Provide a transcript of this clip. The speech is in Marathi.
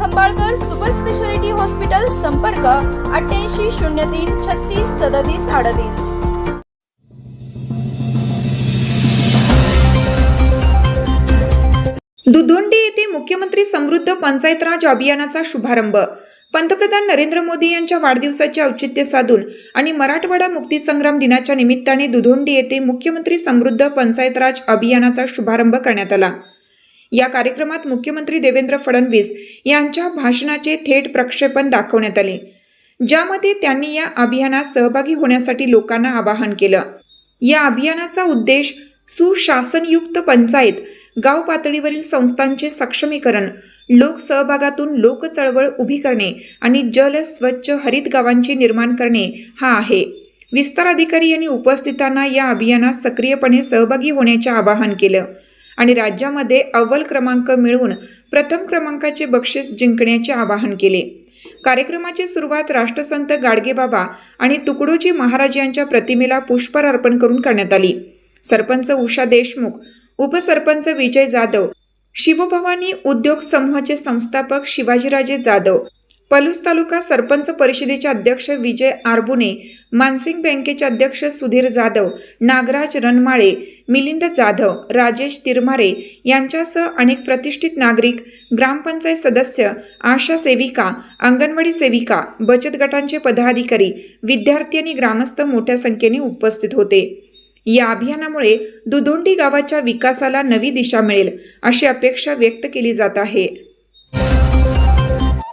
खंबाळकर सुपर स्पेशालिटी हॉस्पिटल संपर्क अठ्ठ्याऐंशी शून्य तीन छत्तीस सदतीस अडतीस. दुधोंडी येथे मुख्यमंत्री समृद्ध पंचायत राज अभियानाचा शुभारंभ. पंतप्रधान नरेंद्र मोदी यांच्या वाढदिवसाचे औचित्य साधून आणि मराठवाडा मुक्तीसंग्राम दिनाच्या निमित्ताने दुधोंडी येथे मुख्यमंत्री समृद्ध पंचायत राज अभियानाचा शुभारंभ करण्यात आला. या कार्यक्रमात मुख्यमंत्री देवेंद्र फडणवीस यांच्या भाषणाचे थेट प्रक्षेपण दाखवण्यात आले. ज्यामध्ये त्यांनी या अभियानात सहभागी होण्यासाठी लोकांना आवाहन केलं. या अभियानाचा उद्देश सुशासनयुक्त पंचायत गाव पातळीवरील संस्थांचे सक्षमीकरण लोकसहभागातून लोकचळवळ उभी करणे आणि जल स्वच्छ हरित गावांचे निर्माण करणे हा आहे. विस्तार अधिकारी यांनी उपस्थितांना या अभियानात सक्रियपणे सहभागी होण्याचे आवाहन केलं. आणि राज्यामध्ये अव्वल क्रमांक मिळवून प्रथम क्रमांकाचे बक्षीस जिंकण्याचे आवाहन केले. कार्यक्रमाची सुरुवात राष्ट्रसंत गाडगेबाबा आणि तुकडोजी महाराज यांच्या प्रतिमेला पुष्पहार अर्पण करून करण्यात आली. सरपंच उषा देशमुख उपसरपंच विजय जाधव शिवभवानी उद्योग समूहाचे संस्थापक शिवाजीराजे जाधव पलूस तालुका सरपंच परिषदेचे अध्यक्ष विजय आरबुने मानसिंग बँकेचे अध्यक्ष सुधीर जाधव नागराज रनमाळे मिलिंद जाधव राजेश तिरमारे यांच्यासह अनेक प्रतिष्ठित नागरिक ग्रामपंचायत सदस्य आशा सेविका अंगणवाडी सेविका बचत गटांचे पदाधिकारी विद्यार्थी आणि ग्रामस्थ मोठ्या संख्येने उपस्थित होते. या अभियानामुळे दुधोंडी गावाच्या विकासाला नवी दिशा मिळेल अशी अपेक्षा व्यक्त केली जात आहे.